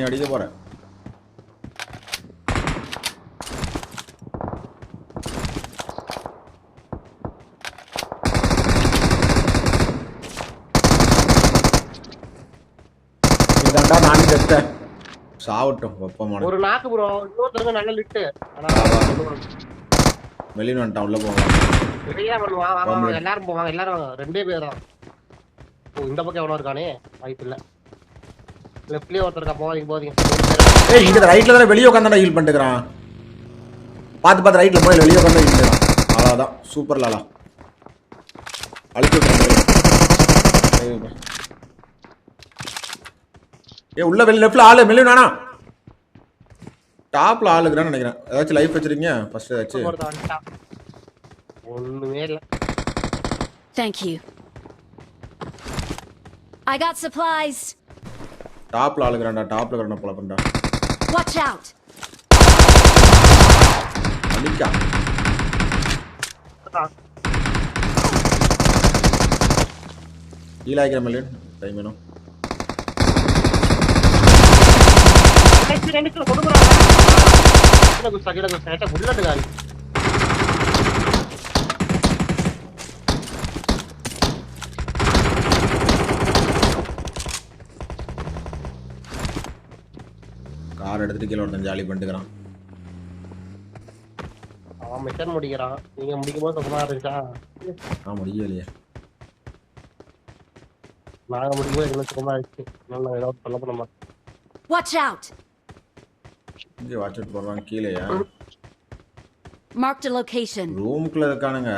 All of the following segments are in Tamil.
நீ அடிக்க போற. இதாண்டா நான் செத்தேன் சாவட்டும் வெப்பமான. ஒரு நாக்கு ப்ரோ இன்னொருத்தருங்க நல்ல லிட்டு ஆனா வெளியே வந்துட்டான் உள்ள போவான். வெளியே பண்ணுவான் வாங்க. எல்லாரும் போவாங்க எல்லாரும் வாங்க. ரெண்டே பேர் தான். இந்த பக்கம் எவனோ இருக்கானே? வாய்ப்பு இல்ல லெஃப்ட்லயே ஒருத்தர் போவாதீங்க போவாதீங்க ஏய் இங்க ரைட்ல தானே வெளியே உட்காந்து ஹீல் பண்ணிட்டுக்கிறான். பார்த்து பார்த்து ரைட்ல போய் வெளியே உட்காந்து ஹீல் பண்ணுறான் அவ்வளோதான் சூப்பர் லாலா. விட்டுறேன் ஏ உள்ள வெளிய லெஃப்ட்ல ஆளு மெல்லியும் வேணா டாப்ல ஆள் இருக்கிறான்னு நினைக்கிறேன். ஏதாச்சும் லைஃப் வச்சிருக்கீங்க? ஃபர்ஸ்ட் ஏதாச்சும் ஒண்ணுமே இல்ல. Thank you. I got supplies. டாப்ல ஆள் இருக்கிறான்டா டாப்ல இருக்கிறான் போல பண்ணா Watch out. அழிக்கா ஹீல் ஆகிக்கிற மெல்லியன் டைம் வேணும் கடைசி ரெண்டு கிலோ கொடுக்குறாங்க கீழே குஸ்தா கீழே குஸ்தா எடுத்துட்டு கீழே ஒருத்தன் ஜாலி பண்ணிட்டுக்கிறான். அவன் மிஷன் முடிக்கிறான். நீங்க முடிக்கும் போது சுத்தமா இருந்துச்சா? ஆ முடியலையே நாங்க முடிக்கும் போது எங்களுக்கு சுத்தமா இருந்துச்சு. நல்லா ஏதாவது சொல்ல பண்ண மாட்டோம் Watch out. இங்கே வாட்ச் போடுறான் கீழேயா Marked a location. ரூமுக்குள்ள இருக்கானுங்க.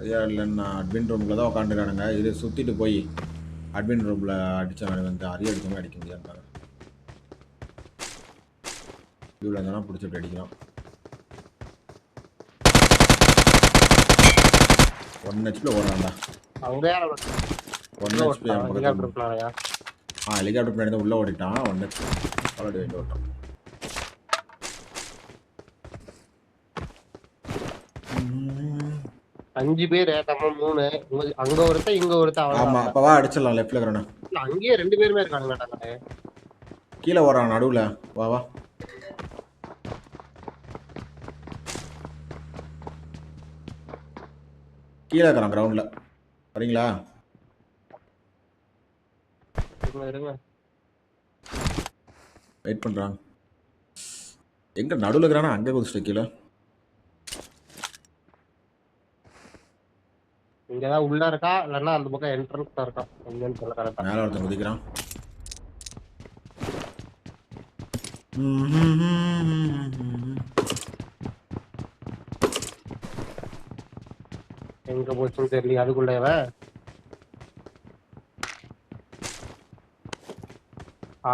ஐயா இல்லைன்னா அட்மின் ரூமுக்குள்ள தான் உட்காந்துருக்கானுங்க இது சுற்றிட்டு போய் அட்மின் ரூமில் அடிச்சாங்க வந்து அரிய அடிக்காம அடிக்க முடியாது இவ்வளோ இருந்தாலும் பிடிச்சிட்டு அடிக்கலாம். ஒன் ஹெச்பியில் ஓடுறான்டா ஒன் ஹெச்பி ஆ ஹெலிகாப்டர் பின்னாடி உள்ள ஓடிட்டான். ஒன் ஹெச்பி ஆல்ரெடி ஓட்டான் அஞ்சு பேர் நம்ம மூணு. அங்க ஒருத்த இங்க ஒருத்த ஆமா அப்பவா அடிச்சிடலாம் லெஃப்ட்ல இருக்கிறானே இல்ல, அங்கேயே ரெண்டு பேருமே இருக்கானுங்க கீழே ஓடுறான் நடுவுல. வா வா. கீழே இருக்கிறான் கிரவுண்ட்ல வரீங்களா? வெயிட் பண்றாங்க எங்க நடுவுல இருக்கிறானா? அங்கே குதிச்சிட்டு கீழே. இங்கதான் உள்ள இருக்கா இல்லன்னா அந்த பக்கம் என்ட்ரன்ஸ் இருக்கா எங்கன்னு சொல்ல கரெக்டா மேல ஒருத்தன் குதிக்கிறான். எங்க போச்சுன்னு தெரியல அதுக்குள்ள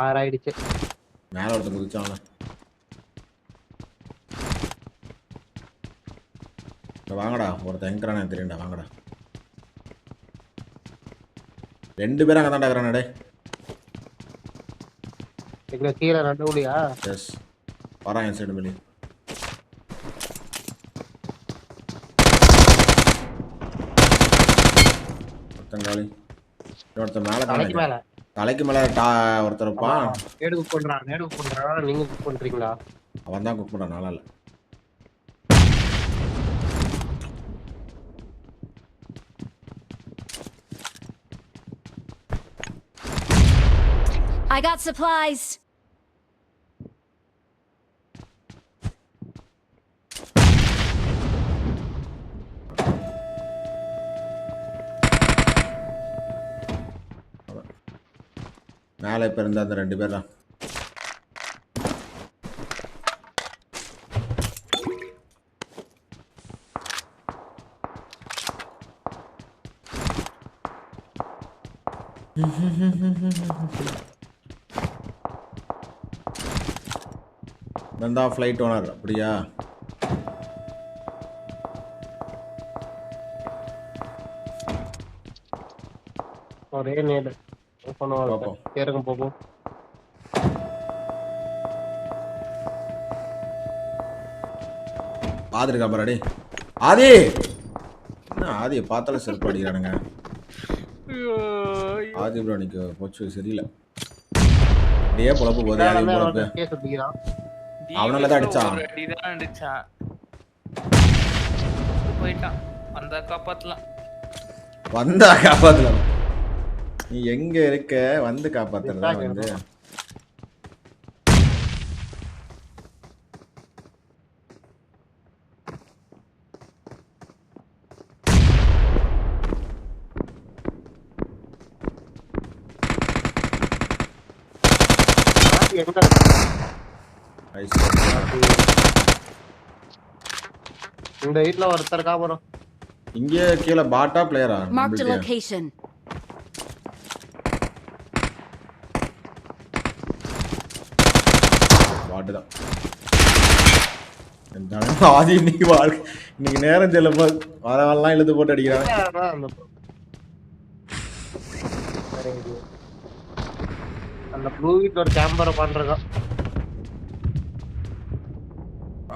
ஆறாயிடுச்சு. மேல ஒருத்தன் குதிச்சாங்க வாங்கடா. ஒருத்தன் எங்கிறானே தெரியும்டா வாங்கடா. ரெண்டு பேரும் அங்கே தான்டா இருக்கிறானே டே எங்க கீழே நடுவுலையா எஸ் வரான் என் சைடு வெளியே. ஒருத்தன் காலி. இன்னொருத்தன் மேலே தலைக்கு மேல. தலைக்கு மேலே டா ஒருத்தர் இருப்பான். நேடு குக் பண்றான் நேடு குக் பண்றான். நீங்க குக் பண்றீங்களா? அவன் தான் குக் பண்ணுறான் நாளால் I got supplies. மேலே இப்போ இருந்த அந்த ரெண்டு பேர் தான். வந்தா ஃப்ளைட் ஓனர் அப்படியா? ஒரே நேரம் பண்ணுவாங்க பாப்போம். கேருங்க போகும் பார்த்துருக்கா பாராடி. ஆதி! என்ன ஆதியை பார்த்தாலும் செருப்பு அடிக்கிறானுங்க. ஆதி ப்ரோ இன்னைக்கு போச்சு சரியில்லை. அப்படியே பொழப்பு போகுது அது பொழப்பு. அவனால தான் அடிச்சான். அடிதான் அடிச்சான். போயிட்டான். வந்தா காப்பாத்தலாம். வந்தா காப்பாத்தலாம். நீ எங்க இருக்க? வந்து காப்பாத்துறதா வந்து. இந்த வீட்ல ஒருத்தர் இருக்கா bro இங்கே கீழே பாட்டா பிளேயரா Marked a பாட்டு தான் ஆதி இன்னைக்கு வாழ்க்கை இன்னைக்கு நேரம் செல்லும்போது வரவெல்லாம் இழுத்து போட்டு அடிக்கிறாங்க. அந்த bro. சரி, இது. அந்த ப்ளூ வீட்ல ஒரு கேம்பரை பண்றோம்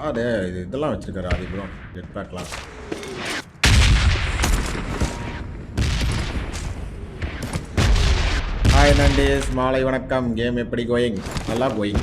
ஆடே இது இதெல்லாம் வச்சிருக்காரு ஆதி ப்ரோ ஜெட் பேக்லாம் ஹாய் நண்டீஸ் மாலை வணக்கம். கேம் எப்படி கோயிங் நல்லா கோயிங்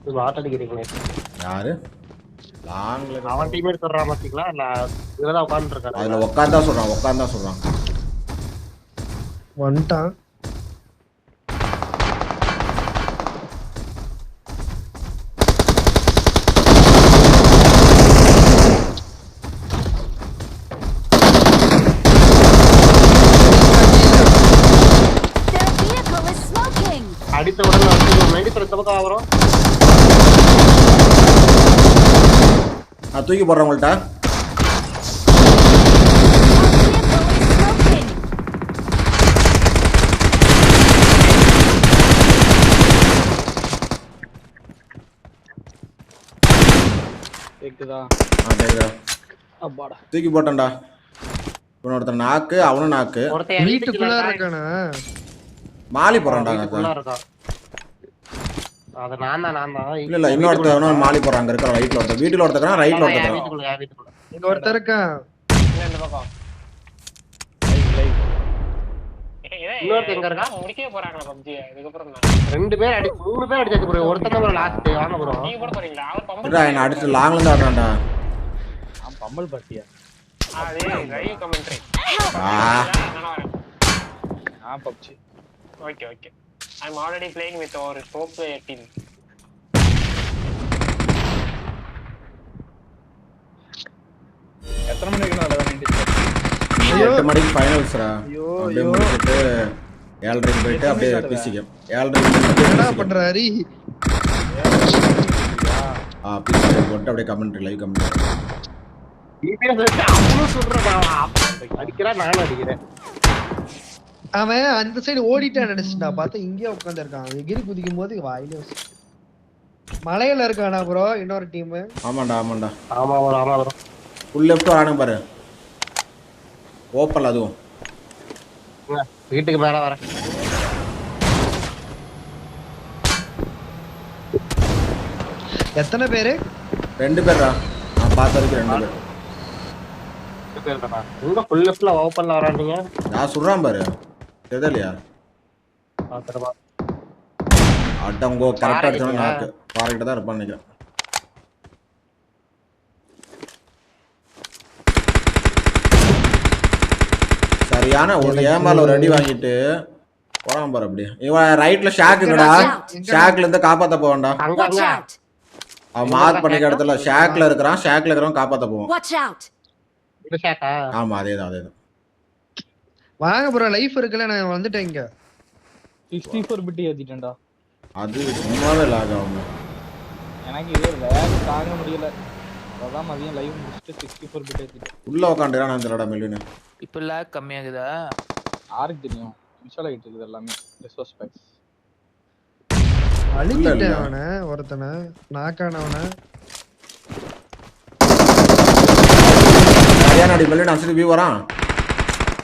இது ஆட்ட அடிக்கிறீங்களே. யாரு? லாங்ல அவன் டீமேட் சொல்றான் பாத்தீங்களா? நான் இதுலதான் உட்கார்ந்து இருக்காரு அதில் உட்காந்தா சொல்கிறான் உட்காந்தா சொல்கிறான் வந்துட்டான். அடித்த உடனே இந்த பக்கம் வரும் தூக்கி போடுறேன் உங்கள்கிட்ட தூக்கி போட்டேன்டா. இவன் ஒருத்தன் நாக்கு அவனும் நாக்கு. மாலி இருக்கான் அது நான் தான் நான் தான் இல்ல இல்ல இன்னொருத்தன் இன்னொரு மாலி போறான் அங்க இருக்கிற ரைட்ல ஒருத்தன் வீட்டுல ஒருத்தன் ரைட்ல வீட்டுக்குள்ள இங்க ஒருத்தர் இருக்கான் இந்த பக்கம். ஏய், இன்னொருத்தன் எங்க இருக்கா? முடிக்கவே போறாங்களா PUBG? இதுக்கப்புறம் நான். ரெண்டு பேர் அடி மூணு பேர் அடிச்சாச்சு ப்ரோ ஒருத்தன் தான் லாஸ்ட் வாங்க ப்ரோ நீங்க கூட போறீங்களா? பம்பல் என்ன அடிச்சு லாங்ல இருந்து ஆடுறான்டா. பாட்டியா? அது. நான் PUBG. Okay, okay. I'm already playing with our pro player team. எத்தனை மணிக்கு நடந்தா எட்டு மணிக்கு ஃபைனல்ஸ்ரா ஐயோ, அப்படியே. முடிச்சிட்டு ஏழரைக்கு போயிட்டு அப்படியே மணிக்கு பிசிக்கம் ஏழரைக்கு என்ன பண்ற ஹரி ஆ பிசிக்கம் போட்டு அப்படியே கமெண்ட்ரி லைவ் கமெண்ட்ரி அடிக்கிறா நானும் அடிக்கிறேன். அவன் அந்த சைடு ஓடிட்டான் நினைச்சுட்டா பார்த்தா இங்கேயே உட்காந்து இருக்கான் எகிரி குதிக்கும் போது வாயில மலையில இருக்கானா ப்ரோ இன்னொரு டீம் ஆமாண்டா ஆமாண்டா. ஆமா ப்ரோ ஆமா ப்ரோ ஃபுல் லெஃப்ட் வரானுங்க பாரு. ஓப்பன்ல அதுவும். வீட்டுக்கு மேல வரேன். எத்தனை பேரு? ரெண்டு பேர்ரா? நான் பார்த்த வரைக்கும் ரெண்டு பேர். ரெண்டு பேர் தானா? எங்க ஃபுல் லெஃப்ட்ல ஓப்பன்ல வரானீங்க நான் சொல்றான் பாரு. தெரியலையா? நாக்கு பாறைக்கிட்ட தான் இருப்பான்னு நினைக்கிறேன். சரியான ஒரு ஏமால ஒரு அடி வாங்கிட்டு போறான் பாரு அப்படி இவன் ரைட்ல ஷாக்குங்கடா ஷாக்ல இருந்து காப்பாத்த போவான்டா. அவன் மார்க் பண்ணிக்க இடத்துல ஷாக்ல இருக்கிறான் ஷாக்ல இருக்கிறவன் காப்பாத்த போவான். ஆமா அதேதான் அதேதான். வாங்க ப்ரோ லைஃப் இருக்குல்ல நான் வந்துட்டேன் இங்க. சிக்ஸ்டி ஃபோர் பிட் ஏத்திட்டேன்டா. அது சும்மாவே லாக் ஆகும். எனக்கு இது வேலை தாங்க முடியல. அதான் மதியம் லைவ் முடிச்சுட்டு சிக்ஸ்டி ஃபோர் பிட் ஏத்திட்டேன். உள்ள உட்காந்துறான் அந்த இடம் மெல்லின்னு. இப்ப லேக் கம்மியாகுதா? யாருக்கு தெரியும்? இன்ஸ்டால் ஆகிட்டு இருக்குது எல்லாமே. ரிசோர்ஸ் பேக்ஸ் அழிச்சிட்டேன் இல்ல. அவனை ஒருத்தனை. நாக்கானவனை. சரியான அடி மெல்லி நான் வியூ வரான்.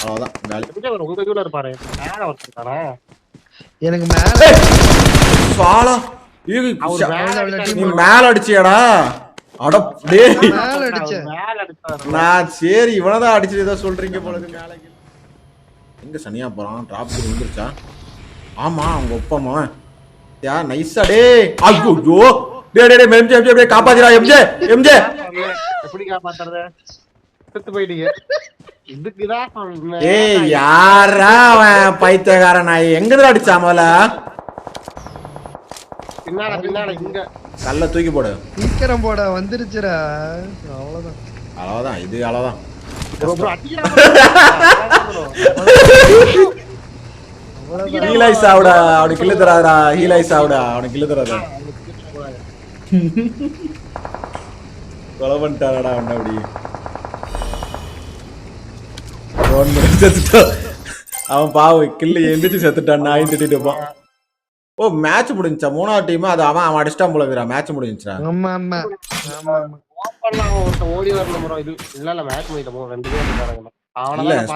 எங்க அவர் உங்க இதுல இருப்பாரு. மேல எனக்கு மேல சாலா மேல அடிச்சியாடா. அட டேய். மேல அடிச்சேன் மேல அடிச்சாரு. நான் சரி இவனதான் அடிச்சு ஏதோ சொல்றீங்க போல மேல. எங்க சனியா போறான்? டிராப் வந்துருச்சா? ஆமா அவங்க ஒப்பமா. யா நைஸா டேய். ஐயோ டேய் டேய் எம்ஜே எம்ஜே காப்பாத்திடா எம்ஜே எம்ஜே எப்படி காப்பாத்துறது? செத்து போயிட்டீங்க. இதுக்குதான். ஏய் யாரா அவன் பைத்தியக்காரன்? நாய் எங்கதான் அடிச்சான் முதல்ல? பின்னால பின்னால இங்க. கல்ல தூக்கி போடு. சீக்கிரம் போட வந்துருச்சுடா. அவ்வளவுதான். அவ்வளவுதான் இது அவ்வளவுதான். சாவுடா அவனுக்கு கில்லு தராதடா. சாவுடா அவனுக்கு கில்லு தராதா. கொலை அவன் அப்படி. பண்ணி செத்துட்டான். அவன் பாவம் கில்லு எந்திரிச்சு செத்துட்டான். நாயும் திட்டிட்டு இருப்பான்? ஓ மேட்ச் முடிஞ்சுச்சா? மூணாவது டீம் அது அவன் அவன் அடிச்சிட்டான் போல இருக்கிறான் மேட்ச் முடிஞ்சுச்சா? ஆமா ஆமா. ஆமா ஓடி வரணும் bro. இது இல்ல இல்ல மேட்ச் முடியல bro. ரெண்டு பேர் இருக்காங்க